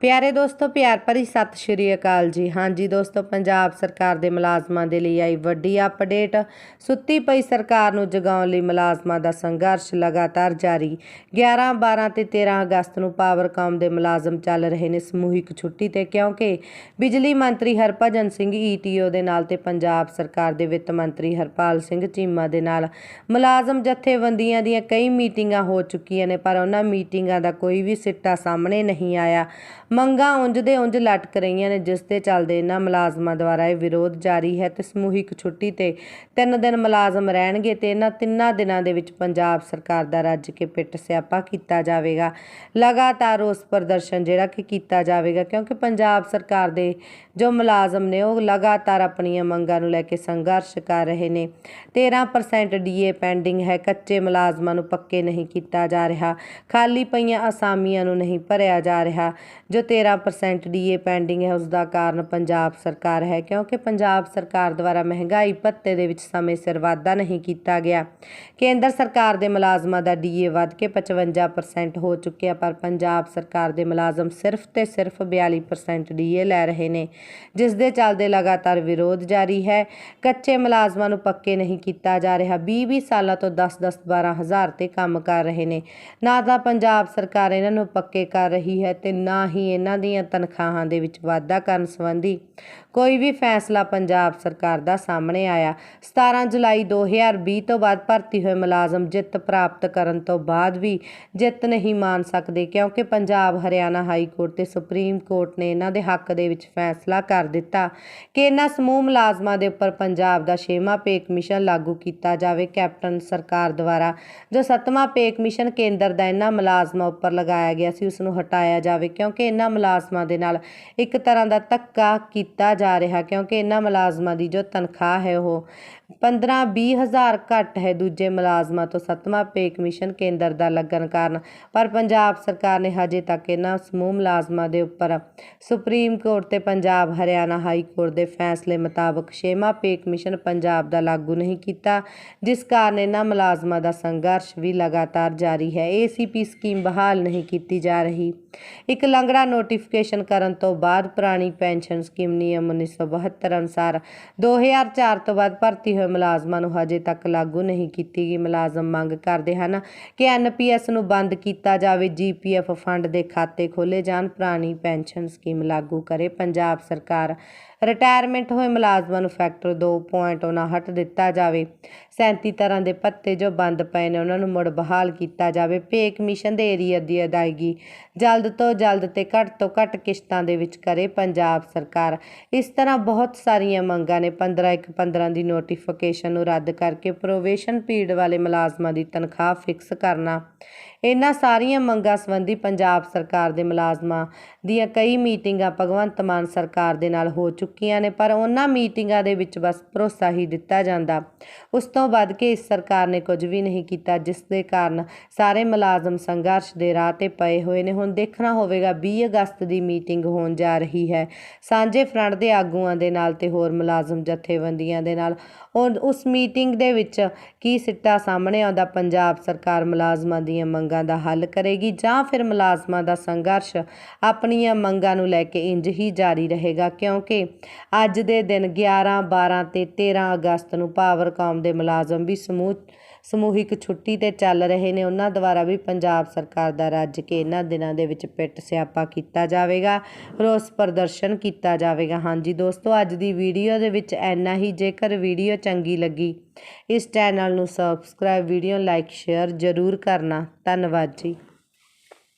ਪਿਆਰੇ ਦੋਸਤੋ, ਪਿਆਰ ਭਰੀ ਸਤਿ ਸ਼੍ਰੀ ਅਕਾਲ ਜੀ। ਹਾਂਜੀ ਦੋਸਤੋ, ਪੰਜਾਬ ਸਰਕਾਰ ਦੇ ਮੁਲਾਜ਼ਮਾਂ ਦੇ ਲਈ ਆਈ ਵੱਡੀ ਅਪਡੇਟ ਸੁੱਤੀ ਪਈ ਸਰਕਾਰ ਨੂੰ ਜਗਾਉਣ ਲਈ ਮੁਲਾਜ਼ਮਾਂ ਦਾ ਸੰਘਰਸ਼ ਲਗਾਤਾਰ ਜਾਰੀ। 11 12 ਤੇ 13 ਅਗਸਤ ਨੂੰ ਪਾਵਰਕਾਮ ਦੇ ਮੁਲਾਜ਼ਮ ਚੱਲ ਰਹੇ ਨੇ ਸਮੂਹਿਕ ਛੁੱਟੀ ਤੇ, ਕਿਉਂਕਿ ਬਿਜਲੀ ਮੰਤਰੀ ਹਰਭਜਨ ਸਿੰਘ ਈਟੀਓ ਦੇ ਨਾਲ ਤੇ ਪੰਜਾਬ ਸਰਕਾਰ ਦੇ ਵਿੱਤ ਮੰਤਰੀ ਹਰਪਾਲ ਸਿੰਘ ਚੀਮਾ ਦੇ ਨਾਲ ਮੁਲਾਜ਼ਮ ਜਥੇਬੰਦੀਆਂ ਦੀਆਂ ਕਈ ਮੀਟਿੰਗਾਂ ਹੋ ਚੁੱਕੀਆਂ ਨੇ, ਪਰ ਉਹਨਾਂ ਮੀਟਿੰਗਾਂ ਦਾ ਕੋਈ ਵੀ ਸਿੱਟਾ ਸਾਹਮਣੇ ਨਹੀਂ ਆਇਆ। ਮੰਗਾਂ ਉਂਝ ਦੇ ਉਂਝ ਲਟਕ ਰਹੀਆਂ ਨੇ, ਜਿਸ ਦੇ ਚੱਲਦੇ ਇਹਨਾਂ ਮੁਲਾਜ਼ਮਾਂ ਦੁਆਰਾ ਇਹ ਵਿਰੋਧ ਜਾਰੀ ਹੈ ਤੇ ਸਮੂਹਿਕ ਛੁੱਟੀ ਤੇ ਤਿੰਨ ਦਿਨ ਮੁਲਾਜ਼ਮ ਰਹਿਣਗੇ ਤੇ ਇਹਨਾਂ ਤਿੰਨਾਂ ਦਿਨਾਂ ਦੇ ਵਿੱਚ ਪੰਜਾਬ ਸਰਕਾਰ ਦਾ ਰੱਜ ਕੇ ਪਿੱਟ ਸਿਆਪਾ ਕੀਤਾ ਜਾਵੇਗਾ। ਲਗਾਤਾਰ ਉਸ ਪ੍ਰਦਰਸ਼ਨ ਜਿਹੜਾ ਕਿ ਕੀਤਾ ਜਾਵੇਗਾ, ਕਿਉਂਕਿ ਪੰਜਾਬ ਸਰਕਾਰ ਦੇ ਜੋ ਮੁਲਾਜ਼ਮ ਨੇ ਉਹ ਲਗਾਤਾਰ ਆਪਣੀਆਂ ਮੰਗਾਂ ਨੂੰ ਲੈ ਕੇ ਸੰਘਰਸ਼ ਕਰ ਰਹੇ ਨੇ। 13% ਡੀਏ ਪੈਂਡਿੰਗ ਹੈ, ਕੱਚੇ ਮੁਲਾਜ਼ਮਾਂ ਨੂੰ ਪੱਕੇ ਨਹੀਂ ਕੀਤਾ ਜਾ ਰਿਹਾ, ਖਾਲੀ ਪਈਆਂ ਅਸਾਮੀਆਂ ਨੂੰ ਨਹੀਂ ਭਰਿਆ ਜਾ ਰਿਹਾ। ਜੋ 13% ਡੀਏ ਪੈਂਡਿੰਗ ਹੈ ਉਸ ਦਾ ਕਾਰਨ ਪੰਜਾਬ ਸਰਕਾਰ ਹੈ, ਕਿਉਂਕਿ ਪੰਜਾਬ ਸਰਕਾਰ ਦੁਆਰਾ ਮਹਿੰਗਾਈ ਭੱਤੇ ਦੇ ਵਿੱਚ ਸਮੇਂ ਸਿਰ ਵਾਧਾ ਨਹੀਂ ਕੀਤਾ ਗਿਆ। ਕੇਂਦਰ ਸਰਕਾਰ ਦੇ ਮੁਲਾਜ਼ਮਾਂ ਦਾ ਡੀਏ ਵੱਧ ਕੇ 55% ਹੋ ਚੁੱਕਿਆ, ਪਰ ਪੰਜਾਬ ਸਰਕਾਰ ਦੇ ਮੁਲਾਜ਼ਮ ਸਿਰਫ ਤੇ ਸਿਰਫ 42% ਡੀਏ ਲੈ ਰਹੇ ਨੇ, ਜਿਸ ਦੇ ਚੱਲਦੇ ਲਗਾਤਾਰ ਵਿਰੋਧ ਜਾਰੀ ਹੈ। ਕੱਚੇ ਮੁਲਾਜ਼ਮਾਂ ਨੂੰ ਪੱਕੇ ਨਹੀਂ ਕੀਤਾ ਜਾ ਰਿਹਾ। 20-20 ਸਾਲਾਂ ਤੋਂ 10-10 12 ਹਜ਼ਾਰ ਤੇ ਕੰਮ ਕਰ ਰਹੇ ਨੇ। ਨਾ ਤਾਂ ਪੰਜਾਬ ਸਰਕਾਰ ਇਹਨਾਂ ਨੂੰ ਪੱਕੇ ਕਰ ਰਹੀ ਹੈ ਤੇ ਨਾ ਹੀ ਇਹਨਾਂ ਦੀਆਂ ਤਨਖਾਹਾਂ ਦੇ ਵਿੱਚ ਵਾਧਾ ਕਰਨ ਸੰਬੰਧੀ ਕੋਈ ਵੀ ਫੈਸਲਾ ਪੰਜਾਬ ਸਰਕਾਰ ਦਾ ਸਾਹਮਣੇ ਆਇਆ। 17 ਜੁਲਾਈ 2020 ਤੋਂ ਬਾਅਦ ਭਰਤੀ ਹੋਏ ਮੁਲਾਜ਼ਮ ਜਿੱਤ ਪ੍ਰਾਪਤ ਕਰਨ ਤੋਂ ਬਾਅਦ ਵੀ ਜਿੱਤ ਨਹੀਂ ਮਾਨ ਸਕਦੇ ਕਿਉਂਕਿ ਪੰਜਾਬ, ਹਰਿਆਣਾ ਹਾਈ ਕੋਰਟ ਤੇ ਸੁਪਰੀਮ ਕੋਰਟ ਨੇ ਇਹਨਾਂ ਦੇ ਹੱਕ ਦੇ ਵਿੱਚ ਫੈਸਲਾ ਕਰ ਦਿੱਤਾ ਕਿ ਇਹਨਾਂ ਸਮੂਹ ਮੁਲਾਜ਼ਮਾਂ ਦੇ ਉੱਪਰ ਪੰਜਾਬ ਦਾ ਛੇਵਾਂ ਪੇ ਕਮਿਸ਼ਨ ਲਾਗੂ ਕੀਤਾ ਜਾਵੇ। ਕੈਪਟਨ ਸਰਕਾਰ ਦੁਆਰਾ ਜੋ ਸੱਤਵਾਂ ਪੇ ਕਮਿਸ਼ਨ ਕੇਂਦਰ ਦਾ ਇਹਨਾਂ ਮੁਲਾਜ਼ਮਾਂ ਉੱਪਰ ਲਗਾਇਆ ਗਿਆ ਸੀ, ਉਸ ਨੂੰ ਹਟਾਇਆ ਜਾਵੇ ਕਿਉਂਕਿ ਇਹਨਾਂ ਮੁਲਾਜ਼ਮਾਂ ਦੇ ਨਾਲ ਇੱਕ ਤਰ੍ਹਾਂ ਦਾ ਧੱਕਾ ਕੀਤਾ ਜਾ ਰਿਹਾ ਕਿਉਂਕਿ ਇਹਨਾਂ ਮੁਲਾਜ਼ਮਾਂ ਦੀ ਜੋ ਤਨਖਾਹ ਹੈ ਉਹ 15 20 ਹਜ਼ਾਰ ਘੱਟ ਹੈ ਦੂਜੇ ਮੁਲਾਜ਼ਮਾਂ ਤੋਂ ਸੱਤਵਾਂ ਪੇ ਕਮਿਸ਼ਨ ਕੇਂਦਰ ਦਾ ਲੱਗਣ ਕਾਰਨ। ਪਰ ਪੰਜਾਬ ਸਰਕਾਰ ਨੇ ਹਜੇ ਤੱਕ ਇਹਨਾਂ ਸਮੂਹ ਮੁਲਾਜ਼ਮਾਂ ਦੇ ਉੱਪਰ ਸੁਪਰੀਮ ਕੋਰਟ ਤੇ ਪੰਜਾਬ ਹਰਿਆਣਾ ਹਾਈ ਕੋਰਟ ਦੇ ਫੈਸਲੇ ਮੁਤਾਬਕ ਛੇਵਾਂ ਪੇ ਕਮਿਸ਼ਨ ਪੰਜਾਬ ਦਾ ਲਾਗੂ ਨਹੀਂ ਕੀਤਾ, ਜਿਸ ਕਾਰਨ ਇਹਨਾਂ ਮੁਲਾਜ਼ਮਾਂ ਦਾ ਸੰਘਰਸ਼ ਵੀ ਲਗਾਤਾਰ ਜਾਰੀ ਹੈ। ਏਸੀਪੀ ਸਕੀਮ ਬਹਾਲ ਨਹੀਂ ਕੀਤੀ ਜਾ ਰਹੀ। ਇੱਕ ਲੰਗੜਾ ਨੋਟੀਫਿਕੇਸ਼ਨ ਕਰਨ ਤੋਂ ਬਾਅਦ ਪੁਰਾਣੀ ਪੈਨਸ਼ਨ ਸਕੀਮ ਨਿਯਮ 1972 ਅਨੁਸਾਰ 2004 ਤੋਂ ਬਾਅਦ ਭਰਤੀ ਹੋਏ ਮੁਲਾਜ਼ਮਾਂ ਨੂੰ ਹਜੇ ਤੱਕ ਲਾਗੂ ਨਹੀਂ ਕੀਤੀ ਗਈ। ਮੁਲਾਜ਼ਮ ਮੰਗ ਕਰਦੇ ਹਨ ਕਿ ਐਨਪੀਐਸ ਨੂੰ ਬੰਦ ਕੀਤਾ ਜਾਵੇ ਜੀਪੀਐਫ ਫੰਡ ਦੇ ਖਾਤੇ ਖੋਲੇ ਜਾਣ, ਪੁਰਾਣੀ ਪੈਨਸ਼ਨ ਸਕੀਮ ਲਾਗੂ ਕਰੇ। ਪੰਜਾਬ ਸਰਕਾਰ ਰਿਟਾਇਰਮੈਂਟ ਹੋਏ ਮੁਲਾਜ਼ਮਾਂ ਨੂੰ ਫੈਕਟਰ 2.59 ਦਿੱਤਾ ਜਾਵੇ। 37 ਤਰ੍ਹਾਂ ਦੇ ਪੱਤੇ ਜੋ ਬੰਦ ਪਏ ਨੇ, ਉਹਨਾਂ ਨੂੰ ਮੁੜ ਬਹਾਲ ਕੀਤਾ ਜਾਵੇ। ਪੇ ਕਮਿਸ਼ਨ ਦੇ ਏਰੀਆ ਦੀ ਅਦਾਇਗੀ ਜਲਦ ਤੋਂ ਜਲਦ ਤੇ ਘੱਟ ਤੋਂ ਘੱਟ ਕਿਸ਼ਤਾਂ ਦੇ ਵਿੱਚ ਕਰੇ ਪੰਜਾਬ ਸਰਕਾਰ। ਇਸ ਤਰ੍ਹਾਂ ਬਹੁਤ ਸਾਰੀਆਂ ਮੰਗਾਂ ਨੇ। 15 ਇੱਕ 15 ਦੀ ਨੋਟੀਫਿਕੇਸ਼ਨ ਨੂੰ ਰੱਦ ਕਰਕੇ ਪ੍ਰੋਵੇਸ਼ਨ ਪੀਰੀਅਡ ਵਾਲੇ ਮੁਲਾਜ਼ਮਾਂ ਦੀ ਤਨਖਾਹ ਫਿਕਸ ਕਰਨਾ। ਇਹਨਾਂ ਸਾਰੀਆਂ ਮੰਗਾਂ ਸੰਬੰਧੀ ਪੰਜਾਬ ਸਰਕਾਰ ਦੇ ਮੁਲਾਜ਼ਮਾਂ ਦੀਆਂ ਕਈ ਮੀਟਿੰਗਾਂ ਭਗਵੰਤ ਮਾਨ ਸਰਕਾਰ ਦੇ ਨਾਲ ਹੋ ਚੁੱਕੀਆਂ ਚੁੱਕੀਆਂ ਨੇ, ਪਰ ਉਹਨਾਂ ਮੀਟਿੰਗਾਂ ਦੇ ਵਿੱਚ ਬਸ ਭਰੋਸਾ ਹੀ ਦਿੱਤਾ ਜਾਂਦਾ। ਉਸ ਤੋਂ ਵੱਧ ਕੇ ਇਸ ਸਰਕਾਰ ਨੇ ਕੁਝ ਵੀ ਨਹੀਂ ਕੀਤਾ, ਜਿਸ ਦੇ ਕਾਰਨ ਸਾਰੇ ਮੁਲਾਜ਼ਮ ਸੰਘਰਸ਼ ਦੇ ਰਾਹ ਤੇ ਪਏ ਹੋਏ ਨੇ। ਹੁਣ ਦੇਖਣਾ ਹੋਵੇਗਾ 20 ਅਗਸਤ ਦੀ ਮੀਟਿੰਗ ਹੋਣ ਜਾ ਰਹੀ ਹੈ। ਸਾਂਝੇ ਫਰੰਟ ਦੇ ਆਗੂਆਂ ਦੇ ਨਾਲ ਤੇ ਹੋਰ ਮੁਲਾਜ਼ਮ ਜਥੇਬੰਦੀਆਂ ਦੇ ਨਾਲ। ਔਰ ਉਸ ਮੀਟਿੰਗ ਦੇ ਵਿੱਚ ਕੀ ਸਿੱਟਾ ਸਾਹਮਣੇ ਆਉਂਦਾ, ਪੰਜਾਬ ਸਰਕਾਰ ਮੁਲਾਜ਼ਮਾਂ ਦੀਆਂ ਮੰਗਾਂ ਦਾ ਹੱਲ ਕਰੇਗੀ ਜਾਂ ਫਿਰ ਮੁਲਾਜ਼ਮਾਂ ਦਾ ਸੰਘਰਸ਼ ਆਪਣੀਆਂ ਮੰਗਾਂ ਨੂੰ ਲੈ ਕੇ ਇੰਜ ਹੀ ਜਾਰੀ ਰਹੇਗਾ? ਕਿਉਂਕਿ ਅੱਜ ਦੇ ਦਿਨ 11 12 ਤੇ 13 ਅਗਸਤ ਨੂੰ ਪਾਵਰਕਾਮ ਦੇ ਮੁਲਾਜ਼ਮ ਵੀ ਸਮੂਹ, ਸਮੂਹਿਕ ਛੁੱਟੀ ਤੇ ਚੱਲ ਰਹੇ ਨੇ। ਉਹਨਾਂ ਦੁਆਰਾ ਵੀ ਪੰਜਾਬ ਸਰਕਾਰ ਦਾ ਰੱਜ ਕੇ ਇਹਨਾਂ ਦਿਨਾਂ ਦੇ ਵਿੱਚ ਪਿੱਟ ਸਿਆਪਾ ਕੀਤਾ ਜਾਵੇਗਾ। ਰੋਸ ਪ੍ਰਦਰਸ਼ਨ ਕੀਤਾ ਜਾਵੇਗਾ। ਹਾਂਜੀ ਦੋਸਤੋ, ਅੱਜ ਦੀ ਵੀਡੀਓ ਦੇ ਵਿੱਚ ਇੰਨਾ ਹੀ। ਜੇਕਰ ਵੀਡੀਓ ਚੰਗੀ ਲੱਗੀ, ਇਸ ਚੈਨਲ ਨੂੰ ਸਬਸਕ੍ਰਾਈਬ ਵੀਡੀਓ ਲਾਈਕ ਸ਼ੇਅਰ ਜ਼ਰੂਰ ਕਰਨਾ। ਧੰਨਵਾਦ ਜੀ।